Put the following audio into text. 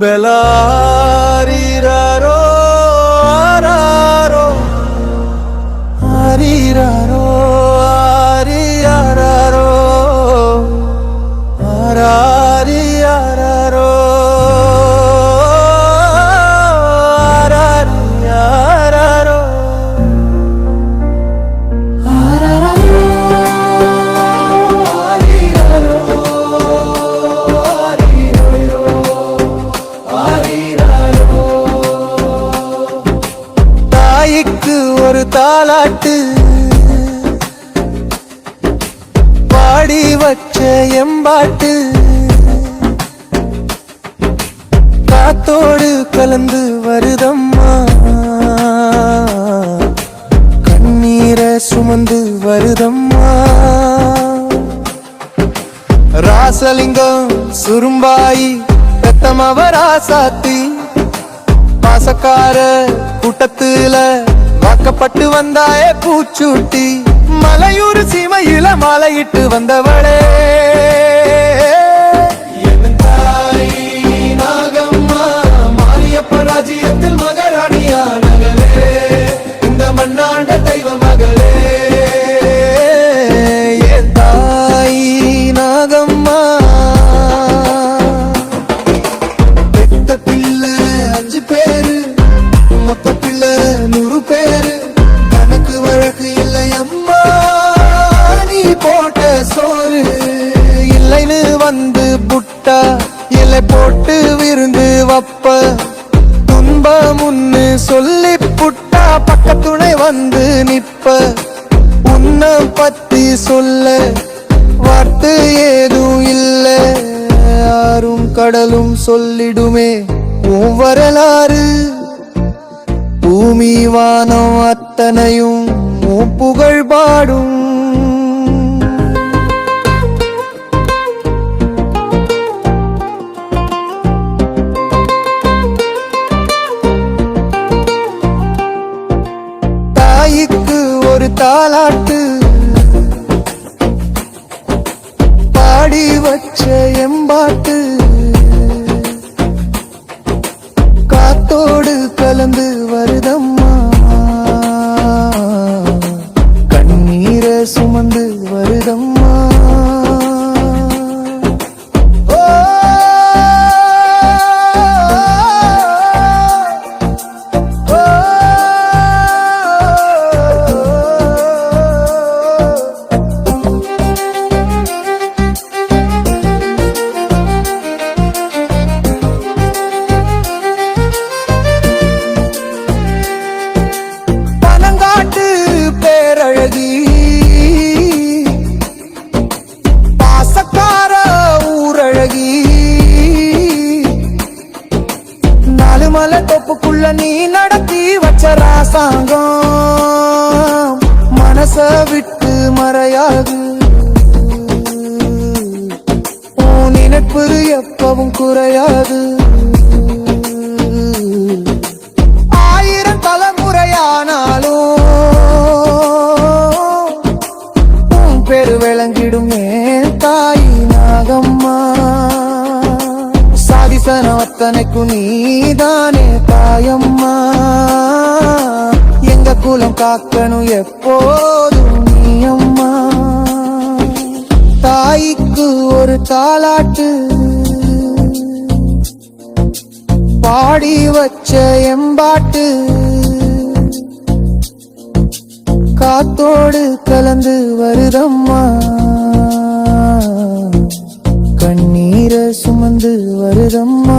বেলা தாலாட்டு பாடி வச்ச எம்பாட்டு. காத்தோடு கலந்து வருதம்மா. கண்ணீரை சுமந்து வருதம்மா. ராசலிங்கம் சுரும்பாயி ரத்தமவ ராசாத்தி பாசக்கார கூட்டத்துல வாக்கப்பட்டு வந்தாய பூச்சூட்டி மலையூர் சீமையில மலையிட்டு வந்தவளே. என் தாய் நாகம்மா, மாரியப்ப ராஜ்யத்தில் மகாராணி இலை போட்டு விருந்து வப்ப. துன்பம் முன்னு சொல்லி புட்டா பக்கத்துணை வந்து நிப்ப உன்னை பத்தி சொல்ல வார்த்தை ஏதும் இல்ல. யாரும் கடலும் சொல்லிடுமே உன் வரலாறு. பூமி வானம் அத்தனையும் உன் புகழ் பாடும். தாலாட்டு பாடி வச்ச எம்பாட்டு காத்தோடு கலந்து வருதம்மா. கண்ணீரை சுமந்து வருதம்மா. நாலு மலை தொப்புக்குள்ள நீ நடத்தி வச்ச ராசாங்கம். மனச விட்டு மறையாது. உன் நினைப்பு எப்பவும் குறையாது. ஆயிரம் தலைமுறையானாலும் பெரு பேரு விளங்கிடும் சாதிசன அத்தனைக்கு நீதானே தாயம்மா. எங்க குலம் காக்கணும் எப்போதும் நீ அம்மா தாய்க்கு ஒரு தாலாட்டு பாடி வச்ச எம்பாட்டு. காத்தோடு கலந்து வருதம்மா. Freedom. Of